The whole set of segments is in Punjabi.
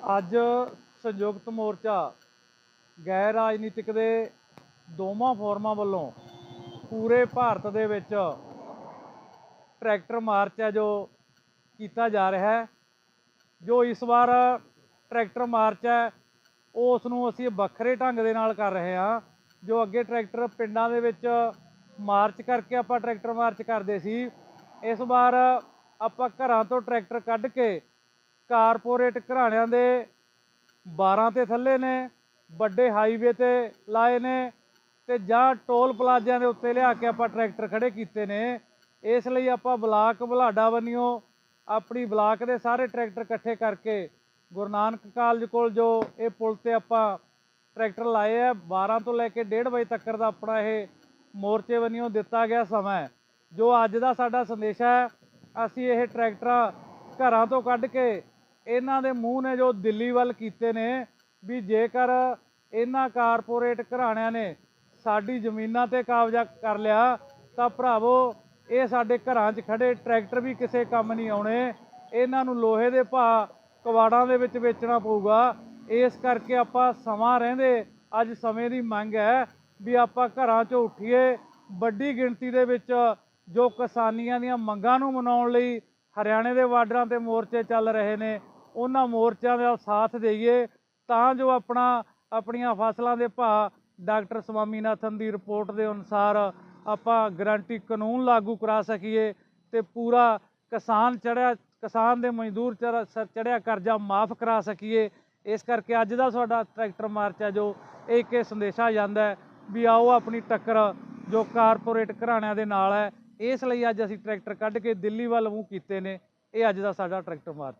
ਅੱਜ ਸੰਯੁਕਤ ਮੋਰਚਾ ਗੈਰ ਰਾਜਨੀਤਿਕ ਦੇ ਦੋਵਾਂ ਫੋਰਮਾਂ ਵੱਲੋਂ ਪੂਰੇ ਭਾਰਤ ਦੇ ਵਿੱਚ ਟਰੈਕਟਰ ਮਾਰਚ ਹੈ ਜੋ ਕੀਤਾ ਜਾ ਰਿਹਾ ਹੈ। ਜੋ ਇਸ ਵਾਰ ਟਰੈਕਟਰ ਮਾਰਚ ਹੈ ਉਸ ਨੂੰ ਅਸੀਂ ਵੱਖਰੇ ਢੰਗ ਦੇ ਨਾਲ ਕਰ ਰਹੇ ਹਾਂ। ਜੋ ਅੱਗੇ ਟਰੈਕਟਰ ਪਿੰਡਾਂ ਦੇ ਵਿੱਚ ਮਾਰਚ ਕਰਕੇ ਆਪਾਂ ਟਰੈਕਟਰ ਮਾਰਚ ਕਰਦੇ ਸੀ, ਇਸ ਵਾਰ ਆਪਾਂ ਘਰਾਂ ਤੋਂ ਟਰੈਕਟਰ ਕੱਢ ਕੇ ਕਾਰਪੋਰੇਟ ਘਰਾਣਿਆਂ ਦੇ 12 ਤੇ ਥੱਲੇ ਨੇ, ਵੱਡੇ ਹਾਈਵੇ ਤੇ ਲਾਏ ਨੇ ਤੇ ਜਾਂ ਟੋਲ ਪਲਾਜ਼ਿਆਂ ਦੇ ਉੱਤੇ ਲਿਆ ਕੇ ਆਪਾਂ ਟਰੈਕਟਰ ਖੜੇ ਕੀਤੇ ਨੇ। ਇਸ ਲਈ ਆਪਾਂ ਬਲਾਕ ਬੁਲਾਡਾ ਬੰਨਿਓ, ਆਪਣੀ ਬਲਾਕ ਦੇ ਸਾਰੇ ਟਰੈਕਟਰ ਇਕੱਠੇ ਕਰਕੇ ਗੁਰੂ ਨਾਨਕ ਕਾਲਜ ਕੋਲ ਜੋ ਇਹ ਪੁਲ ਤੇ ਆਪਾਂ ਟਰੈਕਟਰ ਲਾਏ ਆ 12 ਤੋਂ ਲੈ ਕੇ 1:30 ਵਜੇ ਤੱਕ ਦਾ ਆਪਣਾ ਇਹ ਮੋਰਚੇ ਬੰਨਿਓ ਦਿੱਤਾ ਗਿਆ ਸਮਾਂ ਜੋ ਅੱਜ ਦਾ ਸਾਡਾ ਸੰਦੇਸ਼ ਹੈ, ਅਸੀਂ ਇਹ ਟਰੈਕਟਰਾਂ ਘਰਾਂ ਤੋਂ ਕੱਢ ਕੇ ਇਹਨਾਂ ਦੇ ਮੂੰਹ ਨੇ ਜੋ ਦਿੱਲੀ ਵੱਲ ਕੀਤੇ ਨੇ, ਵੀ ਜੇਕਰ ਇਹਨਾਂ ਕਾਰਪੋਰੇਟ ਘਰਾਣਿਆਂ ਨੇ ਸਾਡੀ ਜ਼ਮੀਨਾਂ ਤੇ ਕਬਜ਼ਾ ਕਰ ਲਿਆ, ਤਾਂ ਭਰਾਵੋ, ਇਹ ਸਾਡੇ ਘਰਾਂ 'ਚ ਖੜੇ ਟਰੈਕਟਰ ਵੀ ਕਿਸੇ ਕੰਮ ਨਹੀਂ ਆਉਣੇ। ਇਹਨਾਂ ਨੂੰ ਲੋਹੇ ਦੇ ਭਾਅ ਕਵਾੜਾਂ ਦੇ ਵਿੱਚ ਵੇਚਣਾ ਪਊਗਾ। ਇਸ ਕਰਕੇ ਆਪਾਂ ਸਮਾਂ ਰਹਿੰਦੇ, ਅੱਜ ਸਮੇਂ ਦੀ ਮੰਗ ਹੈ ਵੀ ਆਪਾਂ ਘਰਾਂ 'ਚੋਂ ਉੱਠੀਏ, ਵੱਡੀ ਗਿਣਤੀ ਦੇ ਵਿੱਚ ਜੋ ਕਿਸਾਨੀਆਂ ਦੀਆਂ ਮੰਗਾਂ ਨੂੰ ਮਨਾਉਣ ਲਈ ਹਰਿਆਣੇ ਦੇ ਬਾਰਡਰਾਂ ਤੇ ਮੋਰਚੇ ਚੱਲ ਰਹੇ ਨੇ ਉਹਨਾਂ ਮੋਰਚਿਆਂ ਦਾ ਸਾਥ ਦੇਈਏ, ਤਾਂ ਜੋ ਆਪਣਾ, ਆਪਣੀਆਂ ਫਸਲਾਂ ਦੇ ਭਾਅ ਡਾਕਟਰ ਸਵਾਮੀਨਾਥਨ ਦੀ ਰਿਪੋਰਟ ਦੇ ਅਨੁਸਾਰ ਆਪਾਂ ਗਰੰਟੀ ਕਾਨੂੰਨ ਲਾਗੂ ਕਰਾ ਸਕੀਏ ਤੇ ਪੂਰਾ ਕਿਸਾਨ ਚੜਿਆ, ਕਿਸਾਨ ਦੇ ਮਜ਼ਦੂਰ ਚੜਾ- ਸ- ਚੜਿਆ ਕਰਜ਼ਾ ਮਾਫ ਕਰਾ ਸਕੀਏ। ਇਸ ਕਰਕੇ ਅੱਜ ਦਾ ਸਾਡਾ ਟਰੈਕਟਰ ਮਾਰਚ ਹੈ ਜੋ ਇੱਕ ਇਹ ਸੰਦੇਸ਼ਾ ਜਾਂਦਾ ਵੀ ਆਓ ਆਪਣੀ ਟੱਕਰ ਜੋ ਕਾਰਪੋਰੇਟ ਘਰਾਣਿਆਂ ਦੇ ਨਾਲ ਹੈ, ਇਸ ਲਈ ਅੱਜ ਅਸੀਂ ਟਰੈਕਟਰ ਕੱਢ ਕੇ ਦਿੱਲੀ ਵੱਲ ਮੂੰਹ ਕੀਤੇ ਨੇ, ਇਹ ਅੱਜ ਦਾ ਸਾਡਾ ਟਰੈਕਟਰ ਮਾਰਚ।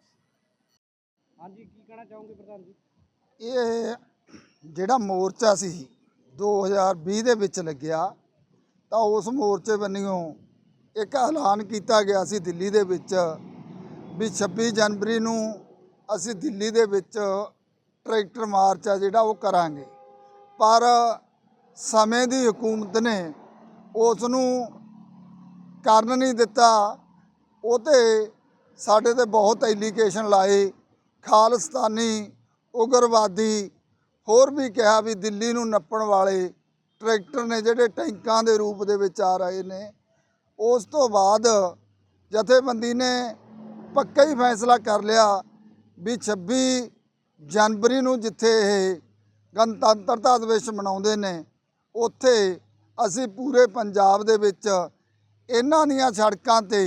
ਹਾਂਜੀ, ਕੀ ਕਹਿਣਾ ਚਾਹੋਗੇ ਪ੍ਰਧਾਨ ਜੀ? ਇਹ ਜਿਹੜਾ ਮੋਰਚਾ ਸੀ 2020 ਦੇ ਵਿੱਚ ਲੱਗਿਆ, ਤਾਂ ਉਸ ਮੋਰਚੇ ਬੰਨਿਓ ਇੱਕ ਐਲਾਨ ਕੀਤਾ ਗਿਆ ਸੀ ਦਿੱਲੀ ਦੇ ਵਿੱਚ ਵੀ 26 ਜਨਵਰੀ ਨੂੰ ਅਸੀਂ ਦਿੱਲੀ ਦੇ ਵਿੱਚ ਟਰੈਕਟਰ ਮਾਰਚ ਆ ਜਿਹੜਾ ਉਹ ਕਰਾਂਗੇ। ਪਰ ਸਮੇਂ ਦੀ ਹਕੂਮਤ ਨੇ ਉਸ ਨੂੰ ਕਰਨ ਨਹੀਂ ਦਿੱਤਾ। ਉਹ ਤੇ ਸਾਡੇ ਤੇ ਬਹੁਤ ਐਲੀਗੇਸ਼ਨ ਲਾਏ। ਖਾਲਿਸਤਾਨੀ ਉਗਰਵਾਦੀ ਹੋਰ ਵੀ ਕਿਹਾ ਵੀ ਦਿੱਲੀ ਨੂੰ ਨੱਪਣ ਵਾਲੇ ਟਰੈਕਟਰ ਨੇ ਜਿਹੜੇ ਟੈਂਕਾਂ ਦੇ ਰੂਪ ਦੇ ਵਿੱਚ ਆ ਰਹੇ ਨੇ, ਉਸ ਤੋਂ ਬਾਅਦ ਜਥੇਬੰਦੀ ਨੇ ਪੱਕਾ ਹੀ ਫੈਸਲਾ ਕਰ ਲਿਆ ਵੀ 26 ਜਨਵਰੀ ਨੂੰ ਜਿੱਥੇ ਇਹ ਗਣਤੰਤਰਤਾ ਦਿਵਸ ਮਨਾਉਂਦੇ ਨੇ, ਉੱਥੇ ਅਸੀਂ ਪੂਰੇ ਪੰਜਾਬ ਦੇ ਵਿੱਚ ਇਹਨਾਂ ਦੀਆਂ ਸੜਕਾਂ ਤੇ,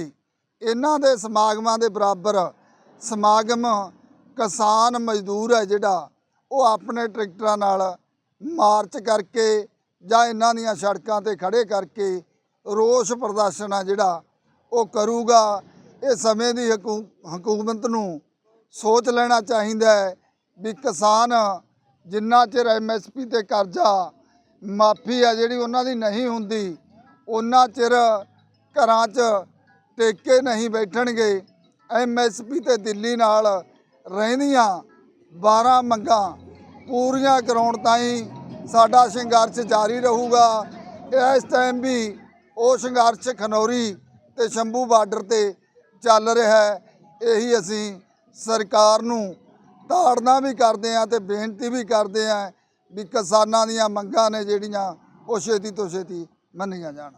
ਇਹਨਾਂ ਦੇ ਸਮਾਗਮਾਂ ਦੇ ਬਰਾਬਰ ਸਮਾਗਮ ਕਿਸਾਨ ਮਜ਼ਦੂਰ ਹੈ ਜਿਹੜਾ, ਉਹ ਆਪਣੇ ਟਰੈਕਟਰਾਂ ਨਾਲ ਮਾਰਚ ਕਰਕੇ ਜਾਂ ਇਹਨਾਂ ਦੀਆਂ ਸੜਕਾਂ ਤੇ ਖੜੇ ਕਰਕੇ ਰੋਸ ਪ੍ਰਦਰਸ਼ਨ ਆ ਜਿਹੜਾ, ਉਹ ਕਰੂਗਾ। ਇਹ ਸਮੇਂ ਦੀ ਹਕੂ- ਹਕੂਮਤ ਨੂੰ ਸੋਚ ਲੈਣਾ ਚਾਹੀਦਾ ਹੈ ਵੀ ਕਿਸਾਨ ਜਿੰਨਾ ਚਿਰ ਐਮਐਸਪੀ ਤੇ ਕਰਜ਼ਾ ਮਾਫੀ ਆ ਜਿਹੜੀ ਉਹਨਾਂ ਦੀ ਨਹੀਂ ਹੁੰਦੀ ਉਹਨਾਂ ਚਿਰ ਘਰਾਂ 'ਚ ਟੇਕੇ ਨਹੀਂ ਬੈਠਣਗੇ ਐਮਐਸਪੀ ਤੇ ਦਿੱਲੀ ਨਾਲ ਰਹਿੰਦੀਆਂ 12 ਮੰਗਾਂ ਪੂਰੀਆਂ ਕਰਾਉਣ ਤਾਈਂ ਸਾਡਾ ਸੰਘਰਸ਼ ਜਾਰੀ ਰਹੂਗਾ। ਇਸ ਟਾਈਮ ਵੀ ਉਹ ਸੰਘਰਸ਼ ਖਨੌਰੀ ਤੇ ਸ਼ੰਭੂ ਬਾਰਡਰ ਤੇ ਚੱਲ ਰਿਹਾ ਹੈ। ਇਹੀ ਅਸੀਂ ਸਰਕਾਰ ਨੂੰ ਤਾੜਨਾ ਵੀ ਕਰਦੇ ਆ ਤੇ ਬੇਨਤੀ ਵੀ ਕਰਦੇ ਆ ਵੀ ਕਿਸਾਨਾਂ ਦੀਆਂ ਮੰਗਾਂ ਨੇ ਜਿਹੜੀਆਂ ਉਹ ਛੇਤੀ ਤੋਂ ਛੇਤੀ ਮੰਨੀਆਂ ਜਾਣ।